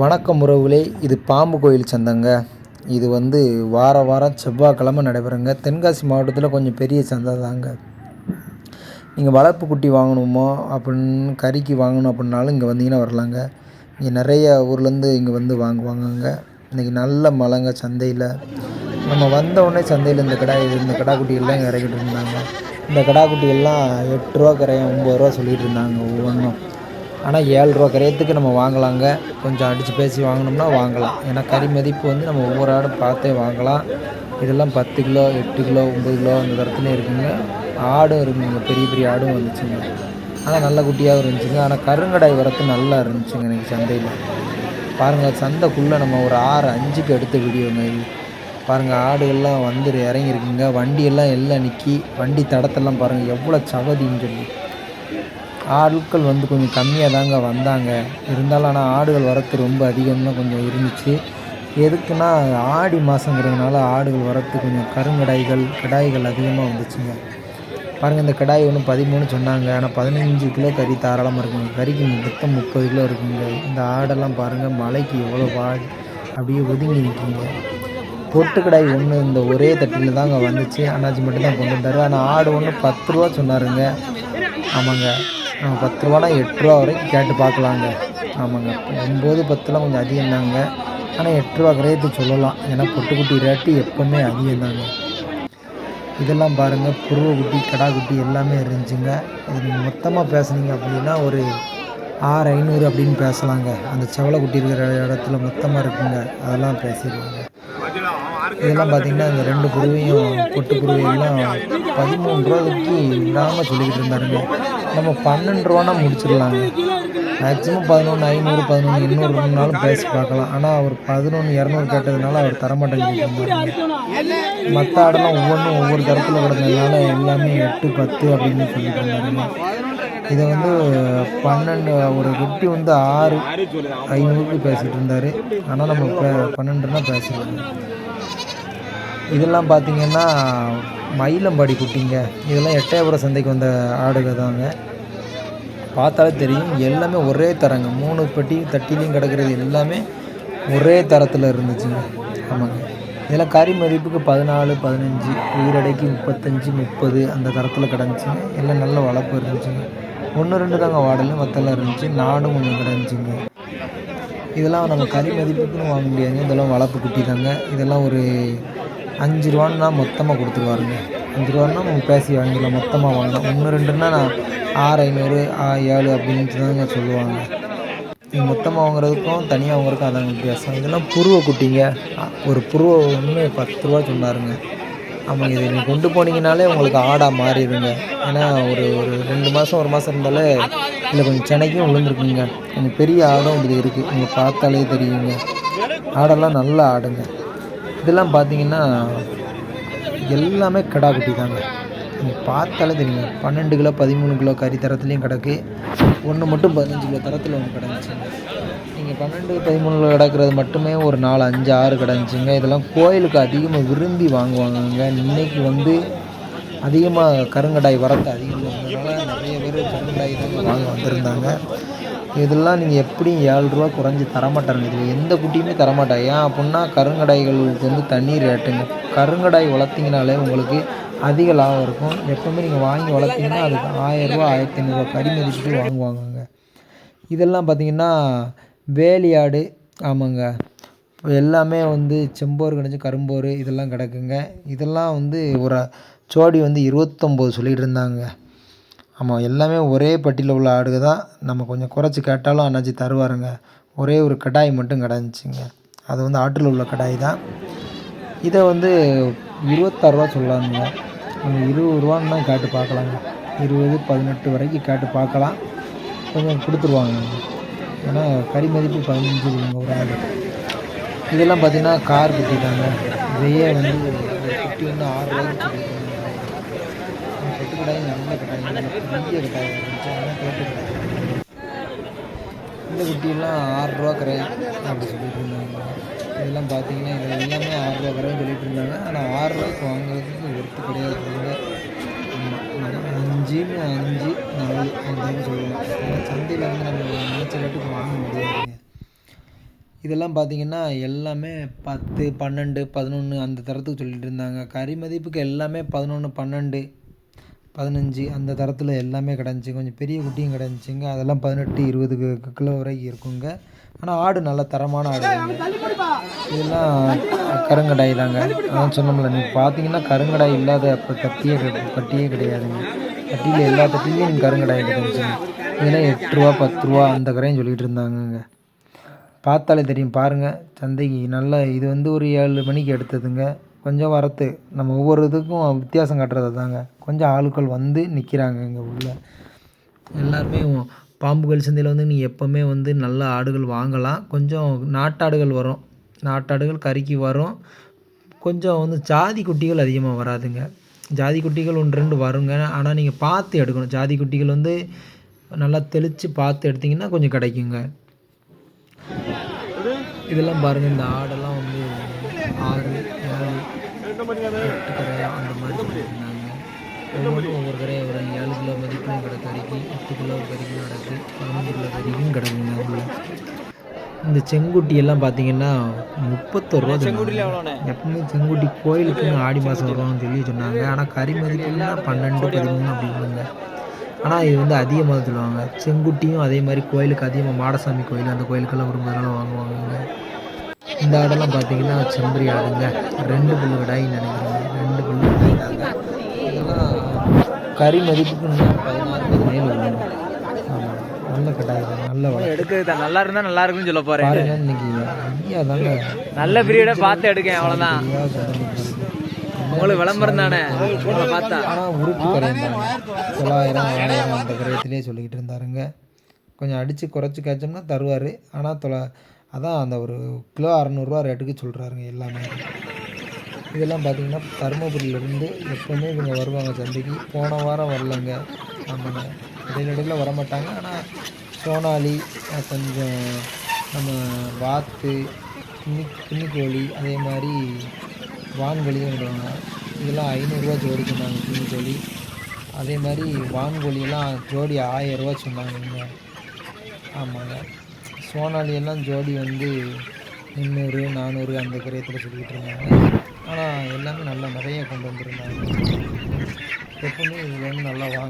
வணக்கம் உறவுகளே இது பாம்பு கோயில் சந்தைங்க. இது வந்து வார வாரம் செவ்வாய்க்கிழமை நடைபெறுங்க. தென்காசி மாவட்டத்தில் கொஞ்சம் பெரிய சந்தை தாங்க. நீங்கள் வளர்ப்பு குட்டி வாங்கணுமோ அப்படின்னு கறிக்கு வாங்கணும் அப்படின்னாலும் இங்கே வந்தீங்கன்னா வரலாங்க. இங்கே நிறைய ஊர்லேருந்து இங்கே வந்து வாங்குவாங்கங்க. இன்றைக்கி நல்ல மழைங்க சந்தையில். நம்ம வந்தவுடனே சந்தையில் இந்த கடா இந்த கடா குட்டிகள்லாம் இங்கே இறக்கிட்டு இருந்தாங்க. இந்த கடா குட்டிகள்லாம் எட்டு ரூபா கரையும் ஒம்பது ரூபா சொல்லிகிட்டு இருந்தாங்க ஒவ்வொன்றும். ஆனால் ஏழு ரூபா கரையத்துக்கு நம்ம வாங்கலாங்க. கொஞ்சம் அடித்து பேசி வாங்கினோம்னா வாங்கலாம். ஏன்னா கறி மதிப்பு வந்து நம்ம ஒவ்வொரு ஆடும் பார்த்தே வாங்கலாம். இதெல்லாம் பத்து கிலோ எட்டு கிலோ ஒம்பது கிலோ அந்த தரத்துலேயும் இருக்குங்க. ஆடும் இருக்குங்க பெரிய பெரிய ஆடும் வந்துச்சுங்க. ஆனால் நல்ல குட்டியாகவும் இருந்துச்சுங்க. ஆனால் கருங்கடாய் வரத்து நல்லா இருந்துச்சுங்க இன்றைக்கி சந்தையில். பாருங்கள் சந்தைக்குள்ளே நம்ம ஒரு ஆறு அஞ்சுக்கு எடுத்த வீடியோங்க இது. பாருங்கள் ஆடுகள்லாம் வந்து இறங்கியிருக்குங்க. வண்டியெல்லாம் எல்லாம் நிற்கி வண்டி தடத்தெல்லாம் பாருங்கள் எவ்வளோ சவதின்னு சொல்லி. ஆட்கள் வந்து கொஞ்சம் கம்மியாக தாங்க வந்தாங்க. இருந்தாலும் ஆனால் ஆடுகள் வரத்து ரொம்ப அதிகமாக கொஞ்சம் இருந்துச்சு. எதுக்குன்னா ஆடி மாதங்கிறதுனால ஆடுகள் வரத்து கொஞ்சம் கருங்கடாய்கள் கிடாய்கள் அதிகமாக வந்துச்சுங்க. பாருங்கள் இந்த கிடாய் ஒன்று பதிமூணு சொன்னாங்க. ஆனால் பதினஞ்சு கிலோ கறி தாராளமாக இருக்குங்க. கறிக்கு மொத்தம் முப்பது கிலோ இருக்குங்க. இந்த ஆடெல்லாம் பாருங்கள் மலைக்கு எவ்வளோ வாடி அப்படியே ஒதுங்கி நிற்குங்க பொட்டு கடாய் ஒன்று இந்த ஒரே தட்டில் தாங்க வந்துச்சு. அண்ணாச்சி மட்டும்தான் கொண்டு வந்தார். ஆனால் ஆடு ஒன்று பத்து ரூபா சொன்னாருங்க. ஆமாங்க. நம்ம பத்து ரூபானா எட்டு ரூபா வரைக்கும் கேட்டு பார்க்கலாங்க. ஆமாங்க. ஒம்பது பத்துலாம் கொஞ்சம் அதிகம் தாங்க ஆனால் எட்டு ரூபா ரேட்டு சொல்லலாம். ஏன்னா பொட்டுக்குட்டி ரேட்டு எப்போவுமே அதிகம் தாங்க இதெல்லாம் பாருங்கள் புருவ குட்டி கடா குட்டி எல்லாமே இருந்துச்சுங்க. இது நீங்கள் மொத்தமாக பேசுனீங்க அப்படின்னா ஒரு ஆறு ஐநூறு அப்படின்னு பேசலாங்க. அந்த செவலை குட்டி இருக்கிற இடத்துல மொத்தமாக இருக்குங்க. அதெல்லாம் பேசிடுவாங்க இதெல்லாம் பார்த்தீங்கன்னா இந்த ரெண்டு குருவையும் பொட்டு புருவையெல்லாம் பதிமூணு ரூபாய்க்கு விடாமல் சொல்லிக்கிட்டு இருந்தாருங்க. நம்ம பன்னெண்டு ரூபானா முடிச்சிடலாங்க. மேக்ஸிமம் பதினொன்று ஐநூறு பதினொன்று எண்ணூறுனாலும் பேசி பார்க்கலாம். ஆனால் அவர் பதினொன்று இரநூறு கேட்டதுனால அவர் தரமாட்டேங்கிட்டு மற்ற ஆடெல்லாம் ஒவ்வொன்றும் ஒவ்வொரு தரத்தில் கிடந்ததுனால எல்லாமே எட்டு பத்து அப்படின்னு சொல்லிட்டு இருந்தாருங்க. இதை வந்து பன்னெண்டு ஒரு குட்டி வந்து ஆறு ஐநூறுக்கு பேசிகிட்டு இருந்தார். ஆனால் நம்ம இப்போ பன்னெண்டுனா பேசுகிறோம் இதெல்லாம் பார்த்திங்கன்னா மயிலம்பாடி குட்டிங்க. இதெல்லாம் எட்டயபுரம் சந்தைக்கு வந்த ஆடுக தாங்க. பார்த்தாலே தெரியும் எல்லாமே ஒரே தரங்க. மூணு பெட்டி தட்டிலையும் கிடக்கிறது எல்லாமே ஒரே தரத்தில் இருந்துச்சுங்க. ஆமாங்க. இதெல்லாம் கறி மதிப்புக்கு பதினாலு பதினஞ்சு உயிரடைக்கு முப்பத்தஞ்சு முப்பது அந்த தரத்தில் கிடந்துச்சுங்க. எல்லாம் நல்ல வளர்ப்பு இருந்துச்சுங்க. ஒன்று ரெண்டு தாங்க வாடலும் மற்றெல்லாம் இருந்துச்சு. நாடும் ஒன்று கிடந்துச்சுங்க. இதெல்லாம் நம்ம கறி மதிப்புக்குன்னு வாங்க முடியாதுங்க. இதெல்லாம் வளர்ப்பு குட்டி தாங்க. இதெல்லாம் ஒரு அஞ்சு ரூபான்னா மொத்தமாக கொடுத்துருவாருங்க அஞ்சு ரூபான்னா நம்ம பேசி வாங்கிடலாம் மொத்தமாக வாங்கலாம். ஒன்று ரெண்டுன்னா நான் ஆறு ஐநூறு ஏழு அப்படின்னு தாங்க சொல்லுவாங்க. நீங்கள் மொத்தமாக வாங்குறதுக்கும் தனியாக வாங்குறதுக்கும் அதாங்க வித்தியாசம். இதெல்லாம் புருவ குட்டிங்க. ஒரு புருவ ஒன்று பத்து ரூபா சொன்னாருங்க. ஆமாங்க இதை நீங்கள் கொண்டு போனீங்கனாலே உங்களுக்கு ஆடாக மாறிடுங்க. ஏன்னா ஒரு ஒரு ரெண்டு மாதம் ஒரு மாதம் இருந்தாலே இல்லை கொஞ்சம் சென்னைக்கும் விழுந்துருக்குங்க. கொஞ்சம் பெரிய ஆடும் இது இருக்குது நீங்கள் பார்த்தாலே தெரியுங்க. ஆடெல்லாம் நல்லா ஆடுங்க. இதெல்லாம் பார்த்தீங்கன்னா எல்லாமே கடா குட்டி தாங்க. நீங்கள் பார்த்தாலே தெரியுங்க பன்னெண்டு கிலோ பதிமூணு கிலோ கறி தரத்துலேயும் கிடக்கு. ஒன்று மட்டும் பதினஞ்சு கிலோ தரத்தில் ஒன்று கிடந்துச்சுங்க நீங்கள் பன்னெண்டு பதிமூணு கிலோ கிடக்கிறது மட்டுமே ஒரு நாலு அஞ்சு ஆறு கிடந்துச்சுங்க. இதெல்லாம் கோயிலுக்கு அதிகமாக விரும்பி வாங்குவாங்கங்க. இன்றைக்கி வந்து அதிகமாக கருங்கடாய் வரத்து அதிகமாக இருந்ததுனால நிறைய பேர் கருங்கடாய் தான் வாங்க வந்திருந்தாங்க. இதெல்லாம் நீங்கள் எப்படியும் ஏழு ரூபா குறைஞ்சி தரமாட்டாருங்க இதில் எந்த குட்டியுமே தரமாட்டாங்க ஏன் அப்படின்னா கருங்கடாய்களுக்கு வந்து தண்ணி ரேட்டுங்க. கருங்கடாய் வளர்த்திங்கனாலே உங்களுக்கு அதிக லாபம் இருக்கும். எப்போவுமே நீங்கள் வாங்கி வளர்த்திங்கன்னா அதுக்கு ஆயிரரூபா ஆயிரத்தி ஐநூறுரூவா கறி மதிப்பிட்டு வாங்குவாங்கங்க. இதெல்லாம் பார்த்திங்கன்னா வேலியாடு ஆமாங்க. எல்லாமே வந்து செம்போர் கிடச்சி கரும்போர் இதெல்லாம் கிடக்குங்க. இதெல்லாம் வந்து ஒரு ஜோடி வந்து இருபத்தொம்போது சொல்லிகிட்டு இருந்தாங்க. ஆமாம் எல்லாமே ஒரே பட்டியில் உள்ள ஆடுக தான் நம்ம கொஞ்சம் குறைச்சி கேட்டாலும் அண்ணாச்சி தருவாருங்க. ஒரே ஒரு கடாய் மட்டும் கிடந்துச்சிங்க. அது வந்து ஆட்டில் உள்ள கடாய் தான். இதை வந்து இருபத்தாறுரூவா சொல்லாங்க நீங்கள் இருபது ரூபான்னு தான் கேட்டு பார்க்கலாங்க. இருபது பதினெட்டு வரைக்கும் கேட்டு பார்க்கலாம். கொஞ்சம் கொடுத்துருவாங்க. ஏன்னா கறி மதிப்பு பதினஞ்சு ஒரு ஆடு இதெல்லாம் பார்த்திங்கன்னா கார் குட்டி தாங்க. இதையே வந்து குட்டி வந்து ஆறு ரூபாய்க்கு கட்டாயம் நல்ல கட்டாயம் பெரிய கட்டாயம் இருந்துச்சு அதெல்லாம் இந்த குட்டியெல்லாம் ஆறுரூவா கரையும் அப்படி சொல்லிட்டு இருந்தாங்க. இதெல்லாம் பார்த்தீங்கன்னா இது எல்லாமே ஆறுரூவா கரையும் சொல்லிட்டு இருந்தாங்க. ஆனால் ஆறுரூவாய்க்கு வாங்குறதுக்கு ஒர்த்து கிடையாது. அஞ்சு அஞ்சு நாலு அப்படின்னு சொல்லுவோம். சந்தையில் வந்து நம்ம நினச்ச ரேட்டுக்கு வாங்க முடியாதுங்க. இதெல்லாம் பார்த்தீங்கன்னா எல்லாமே பத்து பன்னெண்டு பதினொன்று அந்த தரத்துக்கு சொல்லிட்டு இருந்தாங்க. கறி மதிப்புக்கு எல்லாமே பதினொன்று பன்னெண்டு பதினஞ்சு அந்த தரத்தில் எல்லாமே கிடந்துச்சு கொஞ்சம் பெரிய குட்டியும் கிடந்துச்சுங்க அதெல்லாம் பதினெட்டு இருபது கிலோ வரைக்கும் இருக்குங்க. ஆனால் ஆடு நல்ல தரமான ஆடு. இதெல்லாம் கருங்கடாய் தாங்க அதான் சொன்னோம்ல நீங்கள் பார்த்தீங்கன்னா கருங்கடாய் இல்லாத கிடை- பட்டியே கிடையாதுங்க. பட்டியில் எல்லா தட்டிலையும் கருங்கடாய் கிடந்துச்சுங்க இதெல்லாம் எட்டு ரூபா பத்து ரூபா அந்த கரையும் சொல்லிட்டு இருந்தாங்கங்க. பார்த்தாலே தெரியும். பாருங்கள் சந்தைக்கு நல்ல இது வந்து ஒரு ஏழு மணிக்கு எடுத்ததுங்க. கொஞ்சம் வரத்து. நம்ம ஒவ்வொரு இதுக்கும் வித்தியாசம் காட்டுறது தாங்க கொஞ்சம் ஆட்கள் வந்து நிற்கிறாங்க இங்கே உள்ள. எல்லாருமே பாம்புகள் சந்தையில் வந்து நீங்கள் எப்போவுமே வந்து நல்ல ஆடுகள் வாங்கலாம். கொஞ்சம் நாட்டாடுகள் வரும். நாட்டாடுகள் கறிக்கு வரும். கொஞ்சம் வந்து ஜாதி குட்டிகள் அதிகமாக வராதுங்க. ஜாதி குட்டிகள் ஒன்று ரெண்டு வருங்க. ஆனால் நீங்கள் பார்த்து எடுக்கணும். ஜாதி குட்டிகள் வந்து நல்லா தெளித்து பார்த்து எடுத்திங்கன்னா கொஞ்சம் கிடைக்குங்க. இதெல்லாம் பாருங்கள் இந்த ஆடெல்லாம் வந்து ஆறு ஏழு எட்டு கரை அந்த மாதிரி சொல்லியிருந்தாங்க. ஒவ்வொன்றும் ஒவ்வொரு கரையை ஒரு ஏழு கிலோ மதிப்பும் கிடக்கு கறிக்கு எட்டு கிலோ கறிக்கும் கிடக்கு பதினஞ்சு கிலோ கறிக்கும் கிடக்குங்க இந்த செங்குட்டி எல்லாம் பார்த்தீங்கன்னா முப்பத்தொரு ரூபா. எப்பவுமே செங்குட்டி கோயிலுக்குன்னு ஆடி மாதம் வருவாங்கன்னு சொல்லி சொன்னாங்க. ஆனால் கறி மதிப்புன்னா பன்னெண்டு பதிமூணு அப்படிங்க ஆனால் இது வந்து அதிகமாக சொல்லுவாங்க. செங்குட்டியும் அதே மாதிரி கோயிலுக்கு அதிகமாக மாடசாமி கோயில் அந்த கோயிலுக்கெல்லாம் விரும்புறதுனால வாங்குவாங்க இந்த ஆடெல்லாம் பார்த்தீங்கன்னா செம்பரி ஆடுங்க. ரெண்டு புல்லு விடாயின்னு நினைக்கிறேன். ரெண்டு புல்லு இதெல்லாம் கறி மதிப்புக்கு பதினாறு பதினேழு ஆமாம் நல்ல கட்டாயம் நல்ல வளர்ச்சி எடுக்கிறது நல்லா இருந்தா நல்லா இருக்கும்னு சொல்ல போறேன். பாருங்க இன்னைக்கு ஐயா தாங்க. நல்ல பீரியடா பார்த்து எடுக்கேன் அவ்வளவுதான். உங்களுக்கு விளம்பரம் தானே? பார்த்தா. ஆனால் உருட்டு கரைந்தாங்க தொள்ளாயிரம் ஆயிரம் அந்த கரையத்திலே சொல்லிக்கிட்டு இருந்தாருங்க. கொஞ்சம் அடித்து குறைச்சி காய்ச்சோம்னா தருவார். ஆனால் தொலை அதான் அந்த ஒரு கிலோ அறநூறுவா ரேட்டுக்கு சொல்கிறாருங்க எல்லாமே. இதெல்லாம் பார்த்தீங்கன்னா தருமபுரியிலேருந்து எப்போவுமே இவங்க வருவாங்க சந்தைக்கு. போன வாரம் வரலங்க. ஆமாங்க இடையில வரமாட்டாங்க. வர மாட்டாங்க ஆனால் சோனாலி கொஞ்சம் நம்ம வாத்து கிண்ணி கிண்ணிக்கோழி அதே மாதிரி வான்கோழியும் விடுவாங்க இதெல்லாம் ஐநூறுரூவா ஜோடி சொன்னாங்க கிண்ணிக்கோழி அதே மாதிரி வான்கோழியெல்லாம் ஜோடி ஆயிரரூவா சொன்னாங்க ஆமாங்க. சோனாலி எல்லாம் ஜோடி வந்து முந்நூறு நானூறு அந்த கிரயத்தில் சொல்லிக்கிட்டு இருந்தாங்க. ஆனால் எல்லாமே நல்லா நிறைய கொண்டு வந்திருந்தாங்க. எப்பவுமே இது வந்து நல்லா வாங்க